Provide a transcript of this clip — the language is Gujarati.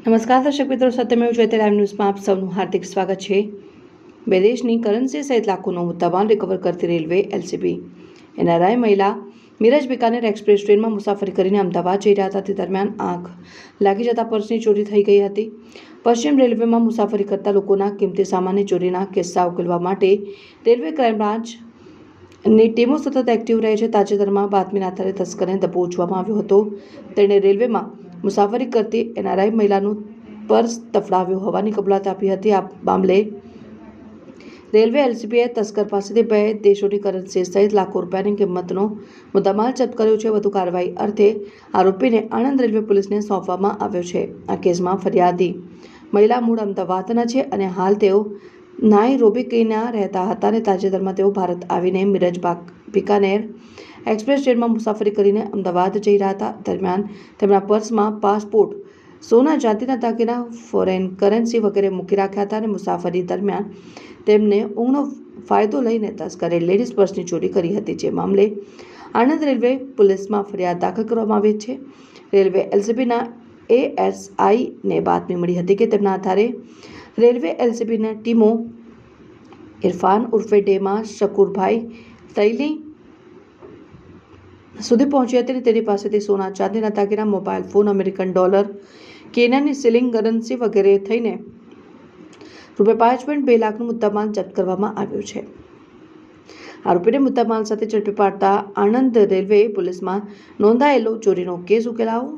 નમસ્કાર દર્શક મિત્રો સત્યમેવ જયતે લાઈવ ન્યૂઝમાં આપ સૌનું હાર્દિક સ્વાગત છે. બે દેશની કરન્સી સહિત લાખોનો મુદ્દામાલ રિકવર કરતી રેલવે એલસીબી એનઆરઆઈ મહિલા મિરજ બિકાનેર એક્સપ્રેસ ટ્રેનમાં મુસાફરી કરીને અમદાવાદ જઈ રહ્યા હતા. તે દરમિયાન આંખ લાગી જતા પર્સની ચોરી થઈ ગઈ હતી. પશ્ચિમ રેલવેમાં મુસાફરી કરતા લોકોના કિંમતી સામાનની ચોરીના કિસ્સા ઉકેલવા માટે રેલવે ક્રાઇમ બ્રાન્ચની ટીમો સતત એક્ટિવ રહે છે. તાજેતરમાં બાતમીના આધારે તસ્કરને દબોચવામાં આવ્યો હતો. તેણે રેલવેમાં મુસાફરી કરતી એનઆરઆઈ મહિલાનું પર્સ તફડાવ્યું હોવાની કબૂલાત આપી હતી. આ મામલે રેલવે એલસીબીએ તસ્કર પાસેથી બે દેશોની કરન્સી સહિત લાખો રૂપિયાની કિંમતનો મુદ્દામાલ જપ્ત કર્યો છે. વધુ કાર્યવાહી અર્થે આરોપીને આણંદ રેલવે પોલીસને સોંપવામાં આવ્યો છે. આ કેસમાં ફરિયાદી મહિલા મૂળ અમદાવાદના છે અને હાલ તેઓ નાઈ રોબિકીના રહેતા હતા અને તાજેતરમાં તેઓ ભારત આવીને મિરજ બિકાનેર એક્સપ્રેસ ટ્રેનમાં મુસાફરી કરીને અમદાવાદ જઈ રહ્યા હતા. દરમિયાન તેમના પર્સમાં પાસપોર્ટ, સોના ચાંદીના દાગીના, ફોરેન કરન્સી વગેરે મૂકી રાખ્યા હતા અને મુસાફરી દરમિયાન તેમને ઊંઘનો ફાયદો લઈને તસ્કરે લેડીઝ પર્સની ચોરી કરી હતી. જે મામલે આણંદ રેલવે પોલીસમાં ફરિયાદ દાખલ કરવામાં આવી છે. રેલવે એલસીબીના એએસઆઈને બાતમી મળી હતી કે તેમના આધારે રેલવે એલસીબીના ટીમો ઇરફાન ઉર્ફે ડેમા શકુરભાઈ તૈલી સુધી પહોંચી હતી તેની પાસેથી સોના ચાંદીના દાગીના, મોબાઈલ ફોન, અમેરિકન ડોલર કેન્યાની સિલિંગ કરન્સી વગેરે થઈને રૂપિયા પાંચ પોઈન્ટ બે લાખનું મુદ્દામાલ જપ્ત કરવામાં આવ્યો છે. આરોપીને મુદ્દામાલ સાથે ઝડપી પાડતા આણંદ રેલવે પોલીસમાં નોંધાયેલો ચોરીનો કેસ ઉકેલાવો